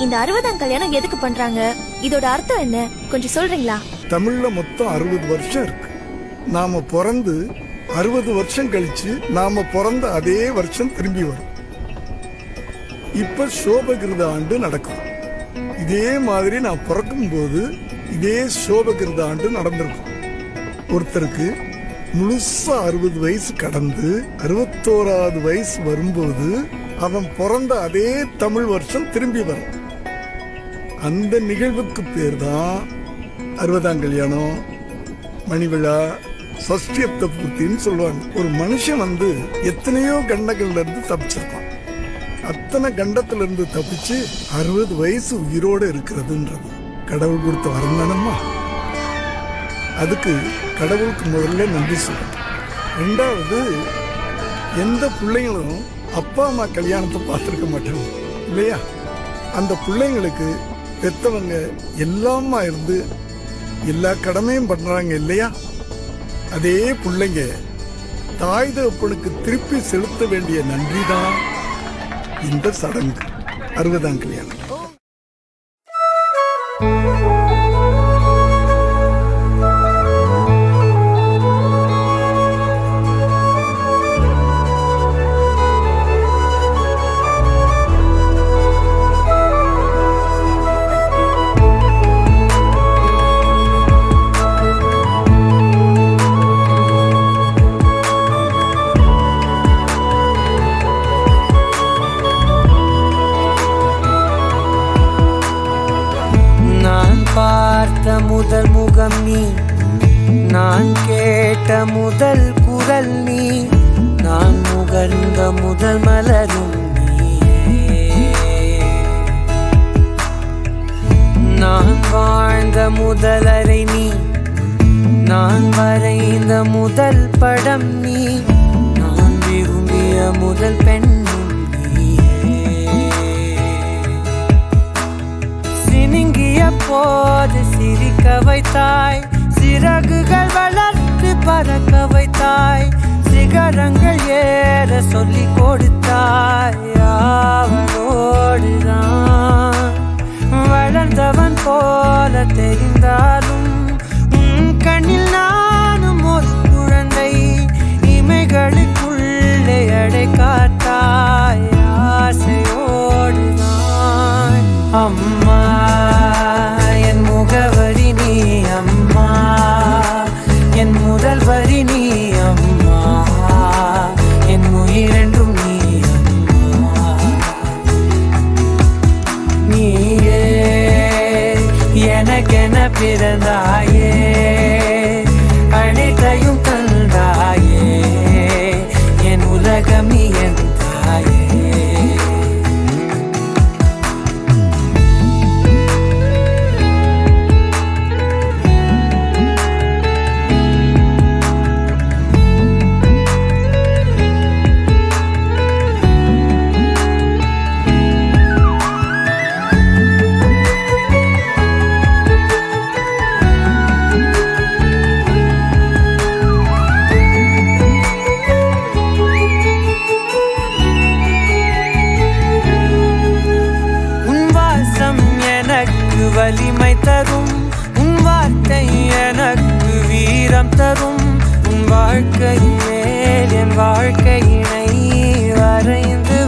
இந்த அறுபதாம் கல்யாணம் எதுக்கு பண்றாங்க? இதோட அர்த்தம் என்ன? கொஞ்சம் சொல்றீங்களா? தமிழ்ல மொத்தம் அறுபது வருஷம் இருக்கு. நாம பிறந்து அறுபது வருஷம் கழிச்சு நாம பிறந்த அதே வருஷம் திரும்பி வரும். இப்ப சோபகிருத ஆண்டு நடக்கும். இதே மாதிரி நான் பிறக்கும் போது இதே சோபகிருத ஆண்டு நடந்திருக்கும். ஒருத்தருக்கு முழுசா அறுபது வயசு கடந்து அறுபத்தோராவது வயசு வரும்போது அவன் பிறந்த அதே தமிழ் வருஷம் திரும்பி வரும். அந்த நிகழ்வுக்கு பேர் தான் அறுபதாம் கல்யாணம் மணிவிழா சஷ்டியத்தை பூர்த்தின்னு சொல்லுவாங்க. ஒரு மனுஷன் வந்து எத்தனையோ கண்டங்கள்ல இருந்து தப்பிச்சிருக்கான் அத்தனை கண்டத்துல இருந்து தப்பிச்சு அறுபது வயசு உயிரோட இருக்கிறதுன்றது. கடவுள் கொடுத்த வரந்தானம்மா அதுக்கு கடவுளுக்கு முதல்ல நன்றி சொல்லணும். ரெண்டாவது எந்த பிள்ளைங்களும் அப்பா அம்மா கல்யாணத்தை பார்த்துருக்க மாட்டாங்க. இல்லையா? அந்த பிள்ளைங்களுக்கு பெத்தவங்க எல்லாமா இருந்து எல்லா கடமையும் பண்றாங்க இல்லையா? அதே பிள்ளைங்க தாய் தகப்பனுக்கு திருப்பி செலுத்த வேண்டிய நன்றி தான் இந்த சடங்கு. அறுபதாம் கல்யாணம். பார்த்த முதல் முகம் நீ. நான் கேட்ட முதல் குரல் நீ. நான் முகர்ந்த முதல் மலரும் நான் வாழ்ந்த முதல் அறை நீ. நான் வரைந்த முதல் படம் நீ. நான் விரும்பிய முதல் பெண் போது சிரிக்க வைத்தாய். சிறகுகள் வளர்த்து பறக்க வைத்தாய். சிகரங்கள் ஏற சொல்லி கொடுத்தாய். அவனோடுதான் வளர்ந்தவன் போல தெரிந்தாலும் முதல் வரி நீ அம்மா. என் உயிரெண்டும் நீ அம்மா. நீயே எனக்கென பிறந்தாயே. வலிமை தரும். உன் வார்த்தை எனக்கு வீரம் தரும். உன் வாழ்க்கை மேல் என் வாழ்க்கையினை வரைந்து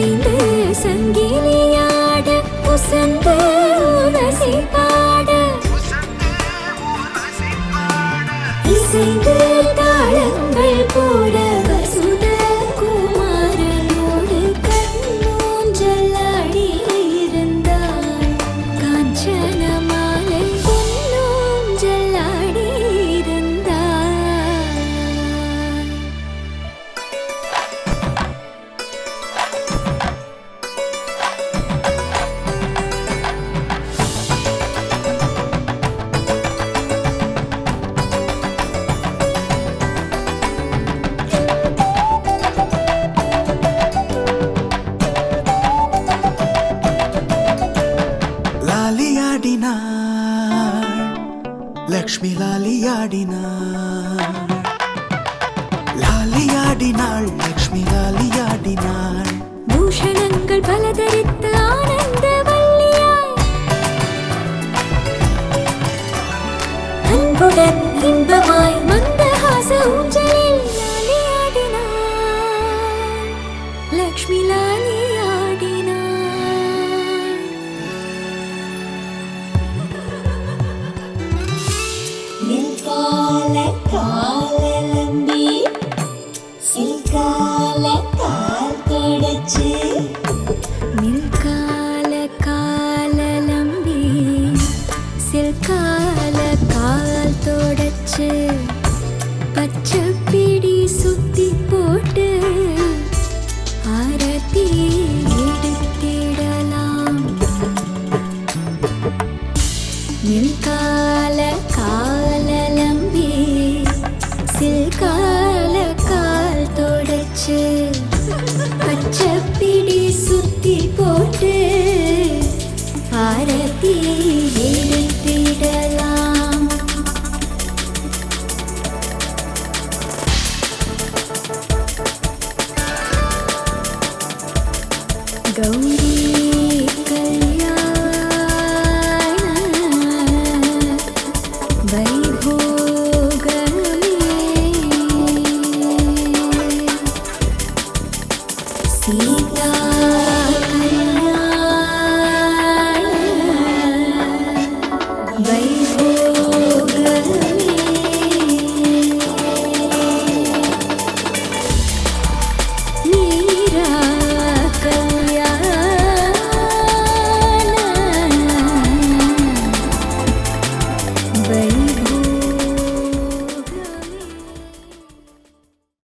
இசைந்து சங்கிலியாட உசந்து உரசி பாட இசைந்து தாளங்கள் போட லக்ஷ்மி லாலியாடினாள் லாலியாடினாள் லக்ஷ்மி லாலியாடினாள் பூஷணங்கள் பல தரித்த ஆனந்த அன்புடன் இன்பமாய் மன் love. Kỷ.